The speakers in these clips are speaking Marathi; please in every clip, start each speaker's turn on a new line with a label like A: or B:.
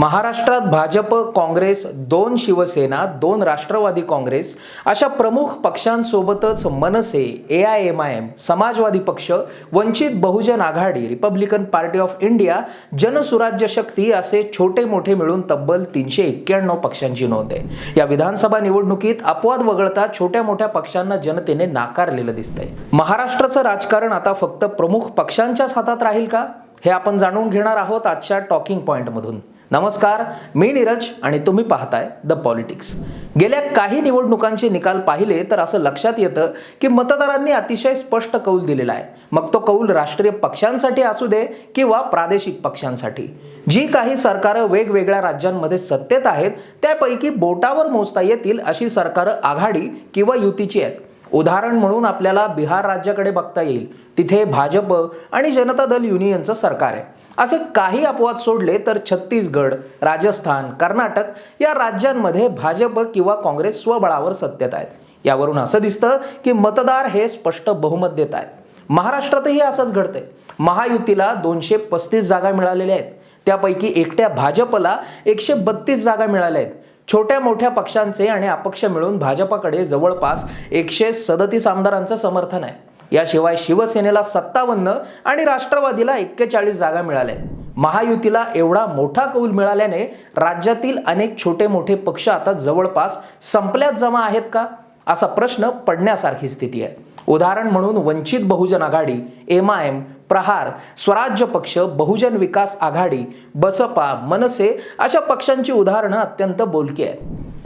A: महाराष्ट्रात भाजप काँग्रेस दोन शिवसेना दोन राष्ट्रवादी काँग्रेस अशा प्रमुख पक्षांसोबतच MNS A I M I M Samajwadi पक्ष Vanchit Bahujan Aghadi Republican Party of India Jansurajya Shakti असे छोटे मोठे मिळून तब्बल तीनशे एक्क्याण्णव पक्षांची नोंद आहे. या विधानसभा निवडणुकीत अपवाद वगळता छोट्या मोठ्या पक्षांना जनतेने नाकारलेलं दिसतंय. महाराष्ट्राचं राजकारण आता फक्त प्रमुख पक्षांच्याच हातात राहील का? हे आपण जाणून घेणार आहोत आजच्या टॉकिंग पॉईंटमधून नमस्कार मी नीरज आणि तुम्ही पाहताय द पॉलिटिक्स गेल्या काही निवडणुकांचे निकाल पाहिले तर असं लक्षात येतं की मतदारांनी अतिशय स्पष्ट कौल दिलेला आहे. मग तो कौल राष्ट्रीय पक्षांसाठी असू दे किंवा प्रादेशिक पक्षांसाठी. जी काही सरकारं वेगवेगळ्या राज्यांमध्ये सत्तेत आहेत त्यापैकी बोटावर मोजता येतील अशी सरकारं आघाडी किंवा युतीची आहेत. उदाहरण म्हणून आपल्याला बिहार राज्याकडे बघता येईल. तिथे भाजप आणि जनता दल युनियनचं सरकार आहे. असे काही अपवाद सोडले तर छत्तीसगड राजस्थान कर्नाटक या राज्यांमध्ये भाजप किंवा काँग्रेस स्वबळावर सत्तेत आहेत. यावरून असं दिसतं की मतदार हे स्पष्ट बहुमत देत आहेत. महाराष्ट्रातही असंच घडतंय. महायुतीला दोनशे पस्तीस जागा मिळालेल्या आहेत. त्यापैकी एकट्या भाजपला एकशे बत्तीस जागा मिळाल्या आहेत. छोट्या मोठ्या पक्षांचे आणि अपक्ष मिळून भाजपाकडे जवळपास एकशे सदतीस आमदारांचं समर्थन आहे. याशिवाय शिवसेनेला सत्तावन्न आणि राष्ट्रवादीला एक्केचाळीस जागा मिळाल्या. महायुतीला एवढा मोठा कौल मिळाल्याने राज्यातील अनेक छोटे मोठे पक्ष आता जवळपास संपल्यात जमा आहेत का? असा प्रश्न पडण्यासारखी स्थिती आहे. उदाहरण म्हणून Vanchit Bahujan Aghadi M I M Prahar Swarajya पक्ष बहुजन विकास आघाडी बसपा मनसे अशा पक्षांची उदाहरणं अत्यंत बोलकी आहेत.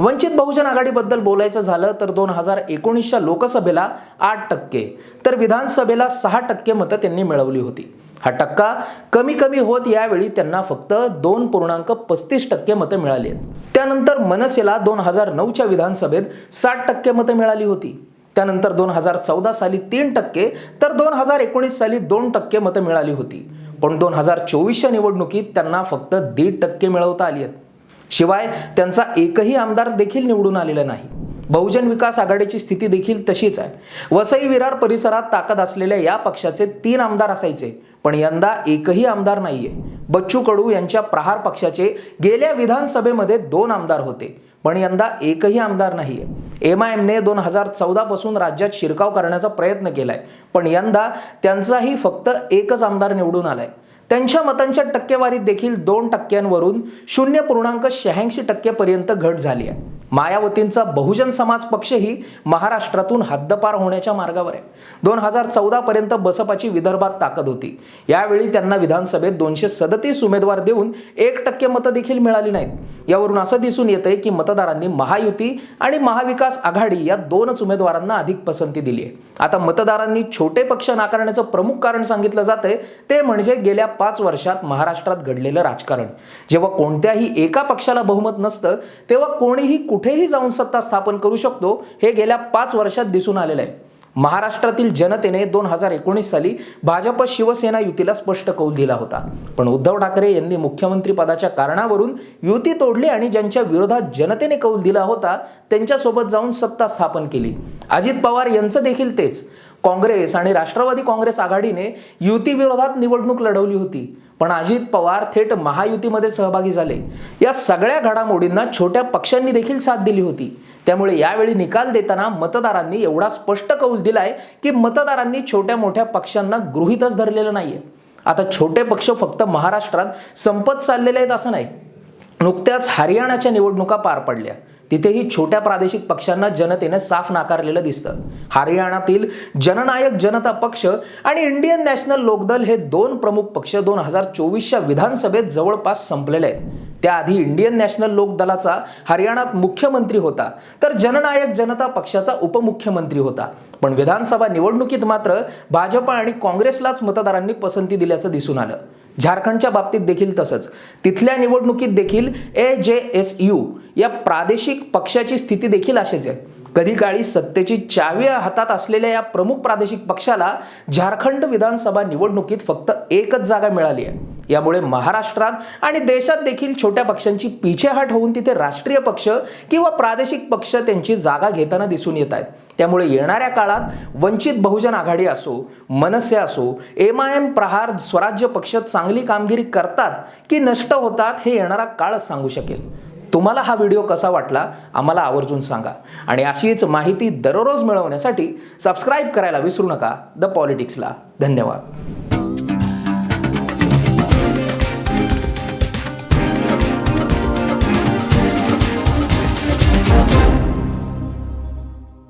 A: वंचित बहुजन आघाडीबद्दल बोलायचं झालं तर दोन हजार एकोणीसच्या लोकसभेला आठ टक्के तर विधानसभेला सहा टक्के मतं त्यांनी मिळवली होती. हा टक्का कमी कमी होत यावेळी त्यांना फक्त दोन पूर्णांक पस्तीस टक्के मतं मिळाली आहेत. त्यानंतर मनसेला दोन हजार नऊच्या विधानसभेत साठ टक्के मतं मिळाली होती. त्यानंतर दोन हजार चौदा साली तीन टक्के तर दोन हजार एकोणीस साली दोन टक्के मतं मिळाली होती. पण दोन हजार चोवीसच्या निवडणुकीत त्यांना फक्त दीड टक्के मिळवता आली आहेत. शिवाय त्यांचा एकही आमदार देखील निवडून आलेला नाही. बहुजन विकास आघाडीची स्थिती देखील तशीच आहे. वसई विरार परिसरात ताकद असलेल्या या पक्षाचे तीन आमदार असायचे पण यंदा एकही आमदार नाहीये. बच्चू कडू यांच्या प्रहार पक्षाचे गेल्या विधानसभेमध्ये दोन आमदार होते पण यंदा एकही आमदार नाहीये. एम आय एमने दोन हजार चौदापासून राज्यात शिरकाव करण्याचा प्रयत्न केलाय पण यंदा त्यांचाही फक्त एकच आमदार निवडून आलाय. त्यांच्या मतांच्या टक्केवारीत देखील दोन टक्क्यांवरून शून्य पूर्णांक शहाऐंशी टक्केपर्यंत घट झाली आहे. मायावतींचा बहुजन समाज पक्षही महाराष्ट्रातून हद्दपार होण्याच्या मार्गावर आहे. दोन हजार चौदा पर्यंत बसपाची विदर्भात ताकद होती. यावेळी त्यांना विधानसभेत दोनशे सदतीस उमेदवार देऊन एक टक्के मतं देखील मिळाली नाहीत. यावरून असं दिसून येतंय की मतदारांनी महायुती आणि महाविकास आघाडी या दोनच उमेदवारांना अधिक पसंती दिली आहे आता मतदारांनी छोटे पक्ष नाकारण्याचं प्रमुख कारण सांगितलं जातंय ते म्हणजे गेल्या पाच वर्षात महाराष्ट्रात घडलेलं राजकारण. जेव्हा कोणत्याही एका पक्षाला बहुमत नसतं तेव्हा कोणीही कुठेही जाऊन सत्ता स्थापन करू शकतो हे गेल्या पाच वर्षात दिसून आलेलं आहे. महाराष्ट्रातील जनतेने दोन हजार एकोणीस साली भाजप शिवसेना युतीला स्पष्ट कौल दिला होता. पण उद्धव ठाकरे यांनी मुख्यमंत्री पदाच्या कारणावरून युती तोडली आणि ज्यांच्या विरोधात जनतेने कौल दिला होता त्यांच्यासोबत जाऊन सत्ता स्थापन केली. अजित पवार यांचं देखील तेच. काँग्रेस आणि राष्ट्रवादी काँग्रेस आघाडीने युतीविरोधात निवडणूक लढवली होती. पण अजित पवार थेट महायुतीमध्ये सहभागी झाले. या सगळ्या घडामोडींना छोट्या पक्षांनी देखील साथ दिली होती. त्यामुळे यावेळी निकाल देताना मतदारांनी एवढा स्पष्ट कौल दिलाय की मतदारांनी छोट्या मोठ्या पक्षांना गृहीतच धरलेलं नाहीये. आता छोटे पक्ष फक्त महाराष्ट्रात संपत चाललेले आहेत असं नाही. नुकत्याच हरियाणाच्या निवडणुका पार पडल्या. तिथेही छोट्या प्रादेशिक पक्षांना जनतेने साफ नाकारलेलं दिसतं. हरियाणातील जननायक जनता पक्ष आणि इंडियन नॅशनल लोकदल हे दोन प्रमुख पक्ष दोन हजार चोवीसच्या विधानसभेत जवळपास संपलेले आहेत. त्याआधी इंडियन नॅशनल लोक दलाचा हरियाणात मुख्यमंत्री होता तर जननायक जनता पक्षाचा उपमुख्यमंत्री होता. पण विधानसभा निवडणुकीत मात्र भाजप आणि काँग्रेसलाच मतदारांनी पसंती दिल्याचं दिसून आलं. झारखंडच्या बाबतीत देखील तसंच. तिथल्या निवडणुकीत देखील ए जे एस यू या प्रादेशिक पक्षाची स्थिती देखील अशीच आहे. कधी काळी सत्तेची चावी हातात असलेल्या या प्रमुख प्रादेशिक पक्षाला झारखंड विधानसभा निवडणुकीत फक्त एकच जागा मिळाली आहे. यामुळे महाराष्ट्रात आणि देशात देखील छोट्या पक्षांची पिछेहाट होऊन तिथे राष्ट्रीय पक्ष किंवा प्रादेशिक पक्ष त्यांची जागा घेताना दिसून येत आहेत त्यामुळे येणाऱ्या काळात वंचित बहुजन आघाडी असो मनसे असो M I M Prahar Swarajya पक्ष चांगली कामगिरी करतात की नष्ट होतात हे येणारा काळ सांगू शकेल. तुम्हाला हा व्हिडिओ कसा वाटला आम्हाला आवर्जून सांगा. आणि अशीच माहिती दररोज मिळवण्यासाठी सबस्क्राईब करायला विसरू नका. द पॉलिटिक्सला धन्यवाद.